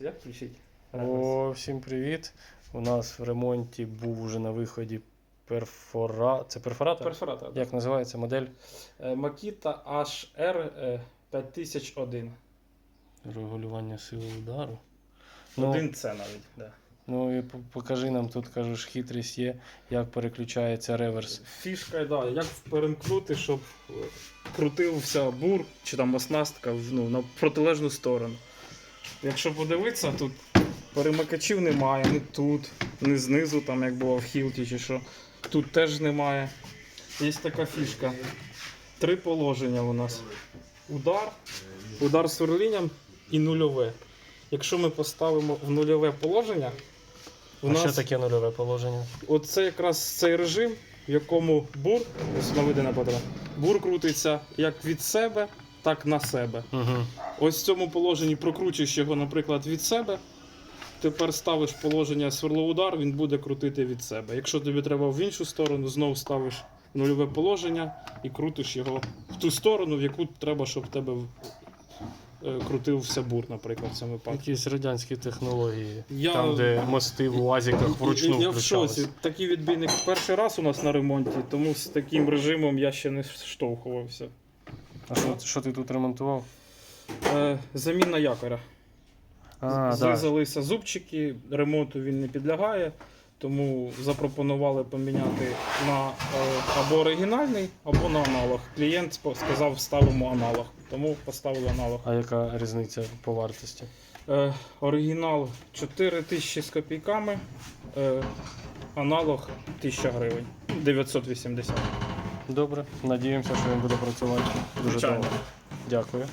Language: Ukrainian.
Як включить? О, всім привіт. У нас в ремонті був уже на виході перфора... Це перфоратор? Перфоратор. Як називається модель? Е, Makita HR е, 5001. Регулювання сили удару. Ну, Один це навіть. Да. ну і покажи нам тут, кажеш, хитрість є, як переключається реверс. Фішка, да, як перемкнути, щоб е, крутився бур чи там оснастка ну, на протилежну сторону. Якщо подивитися, тут перемикачів немає, ні тут, ні знизу, там як було в хілті чи що. Тут теж немає. Є така фішка. Три положення у нас. Удар, удар сверлінням і нульове. Якщо ми поставимо в нульове положення, у а нас що таке нульове положення? Оце якраз цей режим, в якому бур, ось наведена патера, бур крутиться як від себе, так на себе. Угу. Ось в цьому положенні прокручуєш його, наприклад, від себе. Тепер ставиш положення сверлоудар, він буде крутити від себе. Якщо тобі треба в іншу сторону, знову ставиш нульове положення і крутиш його в ту сторону, в яку треба, щоб в тебе е, крутився бур, наприклад, в цьому випадку. Якісь радянські технології. Я- Там, де мости в УАЗиках вручну я, я в шоці. Такий відбійник перший раз у нас на ремонті, тому з таким режимом я ще не штовхувався. А що, що ти тут ремонтував? Е, заміна якоря. А. Зрізалися зубчики, ремонту він не підлягає, тому запропонували поміняти на е, або оригінальний, або на аналог. Клієнт сказав, ставимо аналог, тому поставили аналог. А яка різниця по вартості? Е, оригінал 4 тисячі з копійками, е, аналог 1000 гривень, 980. Добре, надіємося, що він буде працювати дуже Звичайно. довго. Дякую.